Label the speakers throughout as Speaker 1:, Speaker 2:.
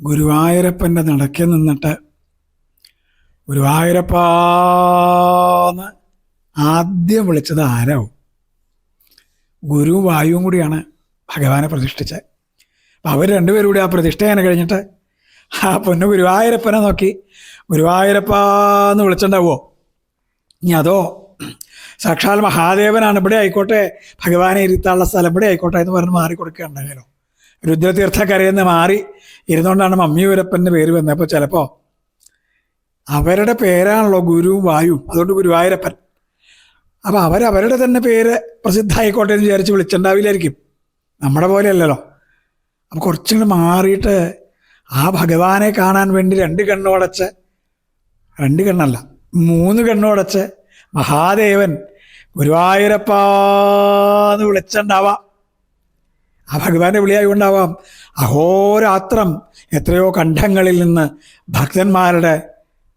Speaker 1: ഗുരുവായൂരപ്പന്റെ നടക്കി നിന്നിട്ട് ഗുരുവായൂരപ്പാന്ന് ആദ്യം വിളിച്ചത് ആരാവും? ഗുരു വായുവും കൂടിയാണ് ഭഗവാനെ പ്രതിഷ്ഠിച്ചത്. അപ്പം അവർ രണ്ടുപേരും കൂടി ആ പ്രതിഷ്ഠ അങ്ങനെ കഴിഞ്ഞിട്ട് ആ പൊന്നു ഗുരുവായൂരപ്പനെ നോക്കി ഗുരുവായൂരപ്പാന്ന് വിളിച്ചിട്ടുണ്ടാവോ ഇനി അതോ സാക്ഷാൽ മഹാദേവനാണ് ഇവിടെ ആയിക്കോട്ടെ ഭഗവാനെ ഇരുത്താനുള്ള സ്ഥലം ഇവിടെ ആയിക്കോട്ടെ എന്ന് പറഞ്ഞ് മാറിക്കൊടുക്കുകയുണ്ടായാലോ രുദ്രതീർത്ഥക്കരയിൽ നിന്ന് മാറി ഇരുന്നുകൊണ്ടാണ് മമ്മിയൂരപ്പന്റെ പേര് വന്നത് അപ്പോൾ ചിലപ്പോൾ അവരുടെ പേരാണല്ലോ ഗുരുവും വായു. അതുകൊണ്ട് ഗുരുവായൂരപ്പൻ. അപ്പോൾ അവരവരുടെ തന്നെ പേര് പ്രസിദ്ധമായിക്കോട്ടെ എന്ന് വിചാരിച്ച് വിളിച്ചിട്ടുണ്ടാവില്ലായിരിക്കും. നമ്മുടെ പോലെയല്ലല്ലോ. അപ്പോൾ കുറച്ചും കൂടി മാറിയിട്ട് ആ ഭഗവാനെ കാണാൻ വേണ്ടി രണ്ട് കണ്ണുടച്ച് രണ്ട് കണ്ണല്ല മൂന്ന് കണ്ണുടച്ച് മഹാദേവൻ ഗുരുവായൂരപ്പാന്ന് വിളിച്ചിട്ടുണ്ടാവാം. ആ ഭഗവാന്റെ വിളിയായുണ്ടാവാം അഹോരാത്രം എത്രയോ കണ്ഠങ്ങളിൽ നിന്ന് ഭക്തന്മാരുടെ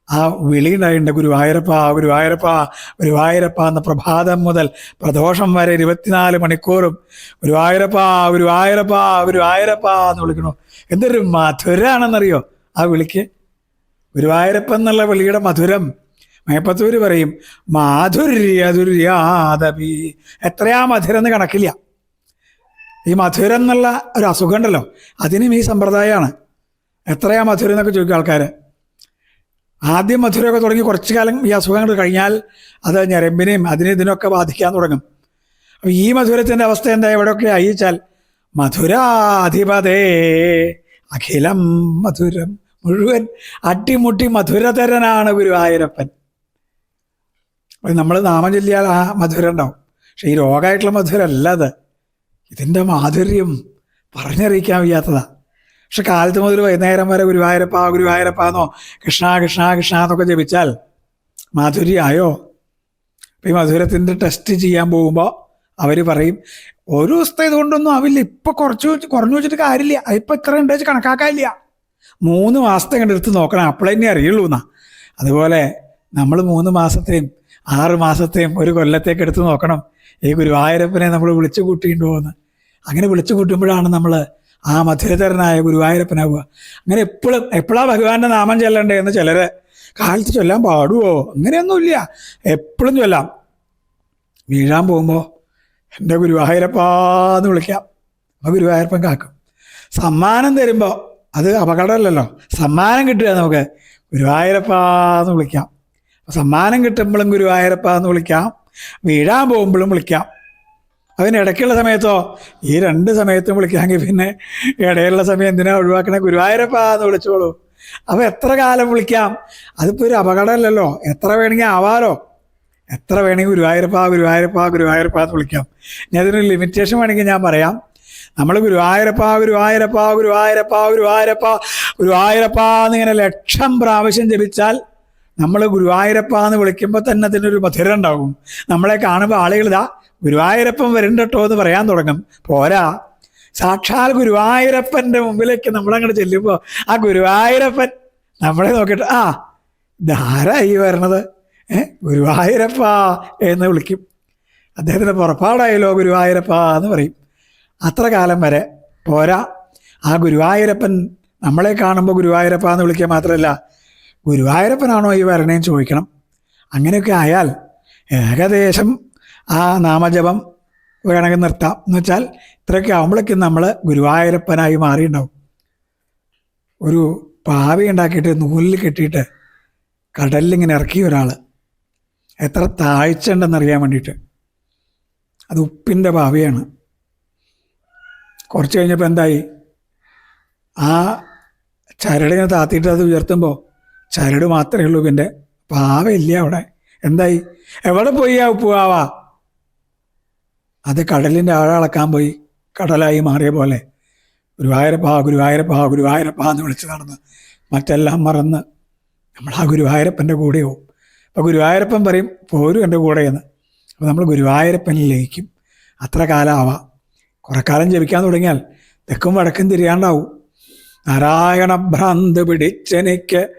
Speaker 1: ആ വിളി ഉണ്ടായിട്ടുണ്ട് ഗുരുവായൂരപ്പ ഗുരുവായൂരപ്പ ഗുരുവായൂരപ്പ എന്ന പ്രഭാതം മുതൽ പ്രദോഷം വരെ ഇരുപത്തിനാല് മണിക്കൂറും ഗുരുവായൂരപ്പ ഗുരുവായൂരപ്പ ഗുരുവായൂരപ്പ എന്ന് വിളിക്കണു. എന്തൊരു മധുരാണെന്നറിയോ ആ വിളിക്ക്? ഗുരുവായൂരപ്പ എന്നുള്ള വിളിയുടെ മധുരം മേപ്പത്തൂര് പറയും മാധുര്യതുര്യാദപി എത്രയാ മധുരം എന്ന് കണക്കില്ല. ഈ മധുരം എന്നുള്ള ഒരു അസുഖം ഉണ്ടല്ലോ അതിനും ഈ സമ്പ്രദായമാണ്. എത്രയാ മധുരം എന്നൊക്കെ ചോദിക്കും ആൾക്കാർ ആദ്യം മധുരമൊക്കെ തുടങ്ങി കുറച്ചു കാലം ഈ അസുഖങ്ങൾ കഴിഞ്ഞാൽ അത് ഞരമ്പിനെയും അതിനെ ഇതിനൊക്കെ ബാധിക്കാൻ തുടങ്ങും. അപ്പം ഈ മധുരത്തിന്റെ അവസ്ഥ എന്താ? എവിടെയൊക്കെ അയച്ചാൽ മധുരാധിപതേ അഖിലം മധുരം മുഴുവൻ അട്ടിമുട്ടി മധുരതരനാണ് ഗുരുവായൂരപ്പൻ നമ്മൾ നാമം ചൊല്ലിയാൽ ആ മധുരം ഉണ്ടാവും. പക്ഷെ ഈ രോഗമായിട്ടുള്ള മധുരമല്ല അത്. ഇതിന്റെ മാധുര്യം? പറഞ്ഞറിയിക്കാൻ വയ്യാത്തതാ. പക്ഷെ കാലത്ത് മുതൽ വൈകുന്നേരം വരെ ഗുരുവായൂരപ്പ ഗുരുവായൂരപ്പ എന്നോ കൃഷ്ണ കൃഷ്ണ കൃഷ്ണ എന്നൊക്കെ ജപിച്ചാൽ മാധുര്യമായോ ഈ മധുരത്തിന്റെ ടെസ്റ്റ് ചെയ്യാൻ പോകുമ്പോൾ അവർ പറയും ഒരു ദിവസത്തെ ഇതുകൊണ്ടൊന്നും ആവില്ല. ഇപ്പം കുറച്ച് കുറഞ്ഞു വെച്ചിട്ട് കാര്യമില്ല. ഇപ്പം ഇത്ര ഉണ്ട് വെച്ച് കണക്കാക്കാനില്ല. മൂന്ന് മാസത്തെ കണ്ടെടുത്ത് നോക്കണം. അപ്പോഴേ തന്നെ അറിയുള്ളൂ എന്നാ. അതുപോലെ നമ്മൾ മൂന്ന് മാസത്തെയും ആറ് മാസത്തെയും ഒരു കൊല്ലത്തേക്ക് എടുത്ത് നോക്കണം. ഈ ഗുരുവായൂരപ്പനെ നമ്മൾ വിളിച്ചു കൂട്ടിയിട്ടുണ്ടോ എന്ന്? അങ്ങനെ വിളിച്ചു കൂട്ടുമ്പോഴാണ് നമ്മൾ ആ മധുരതരനായ ഗുരുവായൂരപ്പനാവുക അങ്ങനെ എപ്പോഴും എപ്പോഴാ ഭഗവാന്റെ നാമം ചൊല്ലണ്ടേ എന്ന് ചിലര് കാലത്ത് ചൊല്ലാൻ പാടുവോ? അങ്ങനെയൊന്നുമില്ല. എപ്പോഴും ചൊല്ലാം. വീഴാൻ പോകുമ്പോൾ എന്റെ ഗുരുവായൂരപ്പാന്ന് വിളിക്കാം. അപ്പോൾ ഗുരുവായൂരപ്പൻ കാക്കും. സമ്മാനം തരുമ്പോൾ അത് അപകടമല്ലല്ലോ. സമ്മാനം കിട്ടുക നമുക്ക്. ഗുരുവായൂരപ്പാന്ന് വിളിക്കാം. സമ്മാനം കിട്ടുമ്പോഴും ഗുരുവായൂരപ്പ എന്ന് വിളിക്കാം. വീഴാൻ പോകുമ്പോഴും വിളിക്കാം. അതിനിടയ്ക്കുള്ള സമയത്തോ ഈ രണ്ട് സമയത്തും വിളിക്കാമെങ്കിൽ പിന്നെ ഇടയിലുള്ള സമയം എന്തിനാ ഒഴിവാക്കണേ? ഗുരുവായൂരപ്പ എന്ന് വിളിച്ചോളൂ. അപ്പോൾ എത്ര കാലം വിളിക്കാം? അതിപ്പോൾ ഒരു അപകടമല്ലല്ലോ. എത്ര വേണമെങ്കിൽ ആവാലോ. എത്ര വേണമെങ്കിൽ ഗുരുവായൂരപ്പ ഗുരുവായൂരപ്പ ഗുരുവായൂരപ്പ എന്ന് വിളിക്കാം. ഇനി അതിനൊരു ലിമിറ്റേഷൻ വേണമെങ്കിൽ ഞാൻ പറയാം. നമ്മൾ ഗുരുവായൂരപ്പ ഗുരുവായൂരപ്പ ഗുരുവായൂരപ്പ ഗുരുവായൂരപ്പ ഗുരുവായൂരപ്പ എന്നിങ്ങനെ ലക്ഷം പ്രാവശ്യം ജപിച്ചാൽ നമ്മൾ ഗുരുവായൂരപ്പ എന്ന് വിളിക്കുമ്പോൾ തന്നെ അതിനൊരു മധുരം ഉണ്ടാകും നമ്മളെ കാണുമ്പോൾ ആളുകൾ ഇതാ ഗുരുവായൂരപ്പൻ വരണ്ടട്ടോ എന്ന് പറയാൻ തുടങ്ങും. പോരാ. സാക്ഷാൽ ഗുരുവായൂരപ്പന്റെ മുമ്പിലേക്ക് നമ്മളങ്ങോട്ട് ചെല്ലുമ്പോൾ ആ ഗുരുവായൂരപ്പൻ നമ്മളെ നോക്കിയിട്ട് ആ ധാരാ ഈ വരണത്? ഏ ഗുരുവായൂരപ്പ എന്ന് വിളിക്കും. അദ്ദേഹത്തിന്റെ പുറപ്പാടായല്ലോ ഗുരുവായൂരപ്പ എന്ന് പറയും. അത്ര കാലം വരെ പോരാ. ആ ഗുരുവായൂരപ്പൻ നമ്മളെ കാണുമ്പോൾ ഗുരുവായൂരപ്പ എന്ന് വിളിക്കുക മാത്രമല്ല ഗുരുവായൂരപ്പനാണോ ഈ വരണേന്ന് ചോദിക്കണം. അങ്ങനെയൊക്കെ ആയാൽ ഏകദേശം ആ നാമജപം വേണമെങ്കിൽ നിർത്താം. എന്ന് വെച്ചാൽ ഇത്രയൊക്കെ ആകുമ്പോഴേക്കും നമ്മൾ ഗുരുവായൂരപ്പനായി മാറിയിട്ടുണ്ടാവും. ഒരു പാവി ഉണ്ടാക്കിയിട്ട് നൂലിൽ കെട്ടിയിട്ട് കടലിലിങ്ങനെ ഇറക്കി ഒരാൾ എത്ര താഴ്ച ഉണ്ടെന്നറിയാൻ വേണ്ടിയിട്ട്. അത് ഉപ്പിന്റെ ഭാവിയാണ് കുറച്ച് കഴിഞ്ഞപ്പോൾ എന്തായി? ആ ചരടിനെ താത്തിയിട്ട് അത് ഉയർത്തുമ്പോൾ ചരട് മാത്രമേ ഉള്ളൂ പിന്നെ. പാവയില്ല അവിടെ? എന്തായി? എവിടെ പോയി ആ ഉപ്പുവാവാ അത് കടലിന്റെ ആഴളക്കാൻ പോയി. കടലായി മാറിയ പോലെ. ഗുരുവായൂരപ്പാ ഗുരുവായൂരപ്പാ ഗുരുവായൂരപ്പാ എന്ന് വിളിച്ച് നടന്ന് മറ്റെല്ലാം മറന്ന് നമ്മൾ ആ ഗുരുവായൂരപ്പന്റെ കൂടെ കൂടെയോ അപ്പോൾ ഗുരുവായൂരപ്പൻ പറയും പോരും എന്റെ കൂടെയെന്ന്. അപ്പോൾ നമ്മൾ ഗുരുവായൂരപ്പനിൽ ലയിക്കും. അത്ര കാലമാവാം കുറെ കാലം ജപിക്കാൻ തുടങ്ങിയാൽ തെക്കും വടക്കും തിരിയാണ്ടാവും. നാരായണ ഭ്രാന്ത് പിടിച്ചെനിക്ക്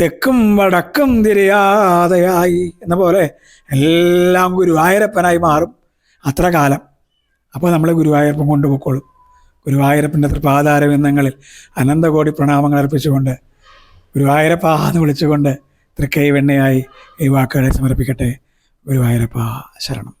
Speaker 1: തെക്കും വടക്കും തിരിയാതെയായി എന്ന പോലെ എല്ലാം ഗുരുവായൂരപ്പനായി മാറും. അത്ര കാലം. അപ്പോൾ നമ്മൾ ഗുരുവായൂരപ്പൻ കൊണ്ടുപോയിക്കോളും ഗുരുവായൂരപ്പന്റെ തൃപാതാരവിന്ദങ്ങളിൽ അനന്തകോടി പ്രണാമങ്ങൾ അർപ്പിച്ചുകൊണ്ട് ഗുരുവായൂരപ്പ എന്ന് വിളിച്ചുകൊണ്ട് തൃക്കൈ വെണ്ണയായി ഈ വാക്കുകളെ സമർപ്പിക്കട്ടെ. ഗുരുവായൂരപ്പ ശരണം.